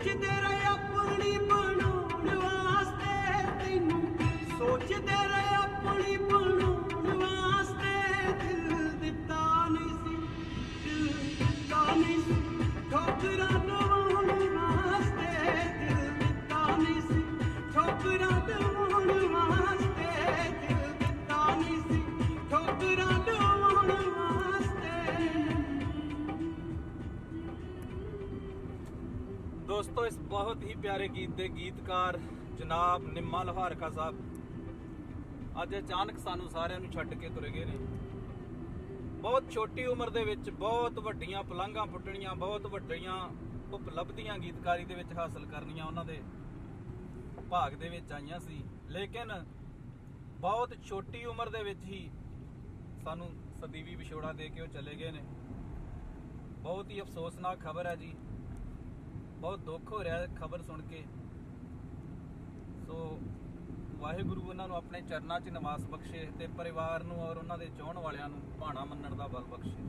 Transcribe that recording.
ਸੋਚਦੇ ਰਹੇ ਆਪਣੀ ਬਣਾਉਣ ਵਾਸਤੇ ਤੈਨੂੰ ਸੋਚਦੇ ਰਹੇ ਆਪਣੀ ਦੋਸਤੋ, ਇਸ ਬਹੁਤ ਹੀ ਪਿਆਰੇ ਗੀਤ ਦੇ ਗੀਤਕਾਰ ਜਨਾਬ ਨਿੰਮਾ ਲੋਹਾਰਕਾ ਸਾਹਿਬ ਅੱਜ ਅਚਾਨਕ ਸਾਨੂੰ ਸਾਰਿਆਂ ਨੂੰ ਛੱਡ ਕੇ ਤੁਰੇ ਗਏ ਨੇ। ਬਹੁਤ ਛੋਟੀ ਉਮਰ ਦੇ ਵਿੱਚ ਬਹੁਤ ਵੱਡੀਆਂ ਪਲੰਘਾਂ ਪੁੱਟਣੀਆਂ, ਬਹੁਤ ਵੱਡੀਆਂ ਉਪਲਬਧੀਆਂ ਗੀਤਕਾਰੀ ਦੇ ਵਿੱਚ ਹਾਸਲ ਕਰਨੀਆਂ ਉਹਨਾਂ ਦੇ ਭਾਗ ਦੇ ਵਿੱਚ ਆਈਆਂ ਸੀ। ਲੇਕਿਨ ਬਹੁਤ ਛੋਟੀ ਉਮਰ ਦੇ ਵਿੱਚ ਹੀ ਸਾਨੂੰ ਸਦੀਵੀ ਵਿਛੋੜਾ ਦੇ ਕੇ ਉਹ ਚਲੇ ਗਏ ਨੇ। ਬਹੁਤ ਹੀ ਅਫਸੋਸਨਾਕ ਖਬਰ ਹੈ ਜੀ। ਬਹੁਤ ਦੁੱਖ ਹੋ ਰਿਹਾ ਖਬਰ ਸੁਣ ਕੇ। ਸੋ ਵਾਹਿਗੁਰੂ ਉਹਨਾਂ ਨੂੰ ਆਪਣੇ ਚਰਨਾਂ 'ਚ ਨਿਵਾਸ ਬਖਸ਼ੇ ਤੇ ਪਰਿਵਾਰ ਨੂੰ ਔਰ ਉਹਨਾਂ ਦੇ ਚਾਹਣ ਵਾਲਿਆਂ ਨੂੰ ਭਾਣਾ ਮੰਨਣ ਦਾ ਬਲ ਬਖਸ਼ੇ।